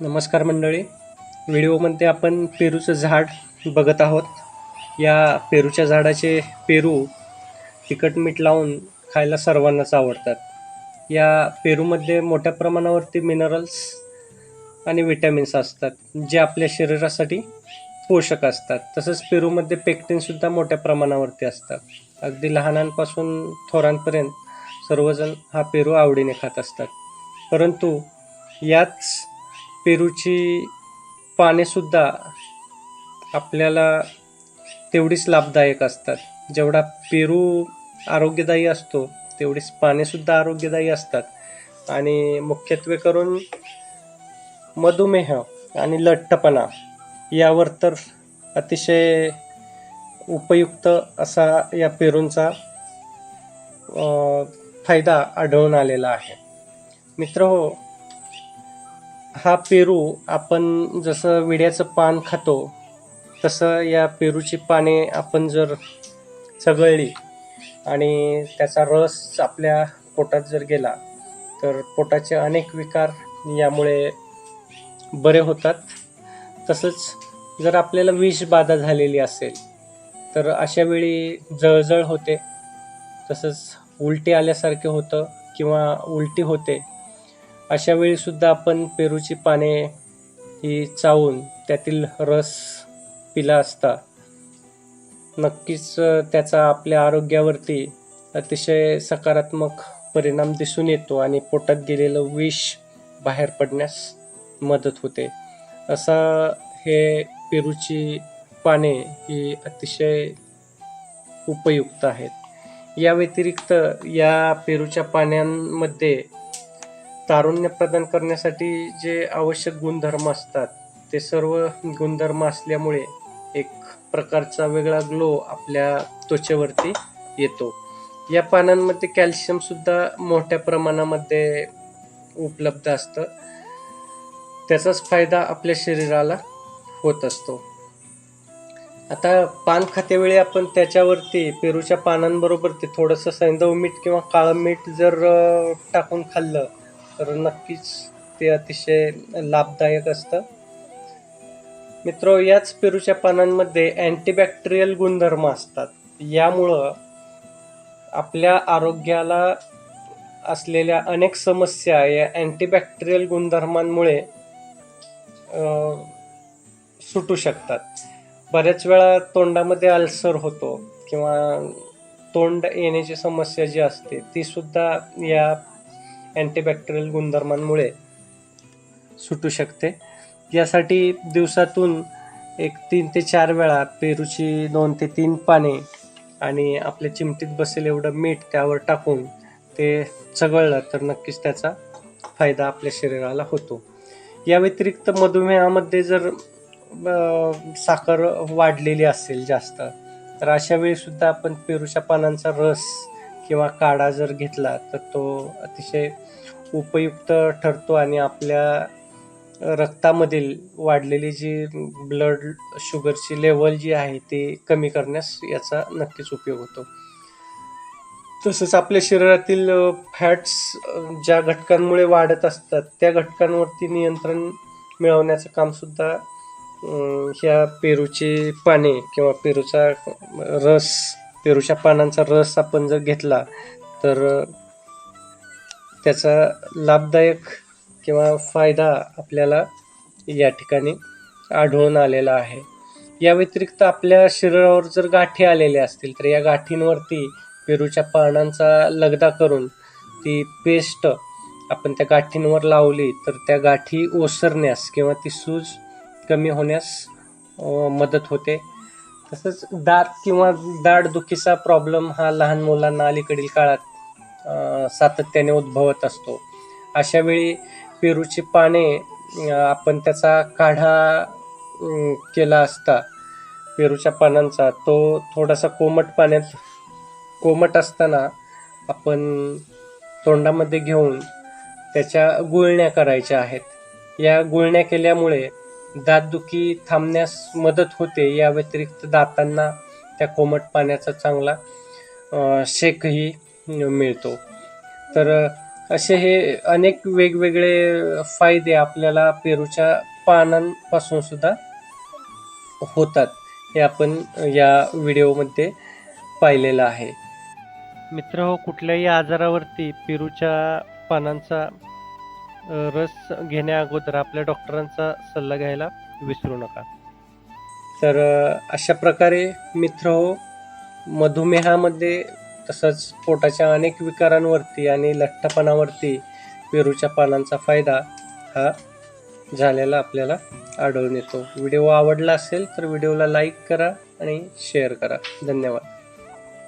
नमस्कार मंडळी. व्हिडिओमध्ये आपण पेरूचं झाड बघत आहोत. या पेरूच्या झाडाचे पेरू तिखट मीठ लावून खायला सर्वांनाच आवडतात. या पेरूमध्ये मोठ्या प्रमाणावरती मिनरल्स आणि विटॅमिन्स असतात जे आपल्या शरीरासाठी पोषक असतात. तसंच पेरूमध्ये पेक्टिनसुद्धा मोठ्या प्रमाणावरती असतात. अगदी लहानांपासून थोरांपर्यंत सर्वजण हा पेरू आवडीने खात असतात. परंतु याच पेरूची पानेसुद्धा आपल्याला तेवढीच लाभदायक असतात. जेवढा पेरू आरोग्यदायी असतो तेवढीच पानेसुद्धा आरोग्यदायी असतात. आणि मुख्यत्वे करून मधुमेह आणि लठ्ठपणा यावर तर अतिशय उपयुक्त असा या पेरूंचा फायदा आढळून आलेला आहे. मित्र हो हा पेरू आपण जसं विड्याचं पान खातो तसं या पेरूची पाने आपण जर चघळली आणि त्याचा रस आपल्या पोटात जर गेला तर पोटाचे अनेक विकार यामुळे बरे होतात. तसंच जर आपल्याला विषबाधा झालेली असेल तर अशा वेळी जळजळ होते. तसंच उलटी आल्यासारखे होतं किंवा उलटी होते. अशा वेळीसुद्धा आपण पेरूची पाने ही चावून त्यातील रस पिला असता. नक्कीच त्याचा आपल्या आरोग्यावरती अतिशय सकारात्मक परिणाम दिसून येतो आणि पोटात गेलेलं विष बाहेर पडण्यास मदत होते. असा हे पेरूची पाने ही अतिशय उपयुक्त आहेत. या व्यतिरिक्त या पेरूच्या पाण्यांमध्ये तारुण्य प्रदान करण्यासाठी जे आवश्यक गुणधर्म असतात ते सर्व गुणधर्म असल्यामुळे एक प्रकारचा वेगळा ग्लो आपल्या त्वचेवरती येतो. या पानांमध्ये कॅल्शियम सुद्धा मोठ्या प्रमाणामध्ये उपलब्ध असतं. त्याचाच फायदा आपल्या शरीराला होत असतो. आता पान खातेवेळी आपण त्याच्यावरती पेरूच्या पानांबरोबर ते थोडंसं सैंदव मीठ किंवा काळं मीठ जर टाकून खाल्लं तर नक्कीच ते अतिशय लाभदायक असतं. मित्र याच पेरूच्या पानांमध्ये अँटीबॅक्टेरियल गुणधर्म असतात. यामुळं आपल्या आरोग्याला असलेल्या अनेक समस्या या अँटीबॅक्टेरियल गुणधर्मांमुळे सुटू शकतात. बऱ्याच वेळा तोंडामध्ये अल्सर होतो किंवा तोंड येण्याची समस्या जी असते ती सुद्धा या अँटीबॅक्टेरियल गुणधर्मांमुळे सुटू शकते. यासाठी दिवसातून एक तीन ते चार वेळा पेरूची दोन ते तीन पाने आणि आपल्या चिमटीत बसेल एवढं मीठ त्यावर टाकून ते चघळलं तर नक्कीच त्याचा फायदा आपल्या शरीराला होतो. या व्यतिरिक्त मधुमेहामध्ये जर साखर वाढलेली असेल जास्त तर अशा वेळी सुद्धा आपण पेरूच्या पानांचा रस किंवा काढा जर घेतला तर तो अतिशय उपयुक्त ठरतो आणि आपल्या रक्तामधील वाढलेली जी ब्लड शुगरची लेवल जी आहे ती कमी करण्यास याचा नक्कीच उपयोग होतो. तसंच आपल्या शरीरातील फॅट्स ज्या घटकांमुळे वाढत असतात त्या घटकांवरती नियंत्रण मिळवण्याचं कामसुद्धा ह्या पेरूची पाने किंवा पेरूचा रस पेरूच्या पानांचा रस आपण जर घेतला तर त्याचा लाभदायक किंवा फायदा आपल्याला या ठिकाणी आढळून आलेला आहे. या व्यतिरिक्त आपल्या शरीरावर जर गाठी आलेल्या असतील तर या गाठींवरती पेरूच्या पानांचा लगदा करून ती पेस्ट आपण त्या गाठींवर लावली तर त्या गाठी ओसरण्यास किंवा ती सूज कमी होण्यास मदत होते. तसंच दात किंवा दाढदुखीचा प्रॉब्लेम हा लहान मुलांना अलीकडील काळात सातत्याने उद्भवत असतो. अशा वेळी पेरूची पाने आपण त्याचा काढा केला असता पेरूच्या पानांचा तो थोडासा कोमट पाण्यात कोमट असताना आपण तोंडामध्ये घेऊन त्याच्या गुळण्या करायच्या आहेत. या गुळण्या केल्यामुळे दातदुखी थांबण्यास मदत होते. या व्यतिरिक्त दातांना त्या कोमट पाण्याचा चांगला शेकही मिळतो. तर असे हे अनेक वेगवेगळे फायदे आपल्याला पेरूच्या पानांपासून सुद्धा होतात हे आपण या व्हिडिओमध्ये पाहिलेलं आहे. मित्र हो कुठल्याही आजारावरती पेरूच्या पानांचा रस घेण्या अगोदर आपल्या डॉक्टरांचा सल्ला घ्यायला विसरू नका. तर अशा प्रकारे मित्र हो मधुमेहामध्ये तसंच पोटाच्या अनेक विकारांवरती आणि लठ्ठपणावरती पेरूच्या पानांचा फायदा हा झालेला आपल्याला आढळून येतो. व्हिडिओ आवडला असेल तर व्हिडिओला लाईक करा आणि शेअर करा. धन्यवाद.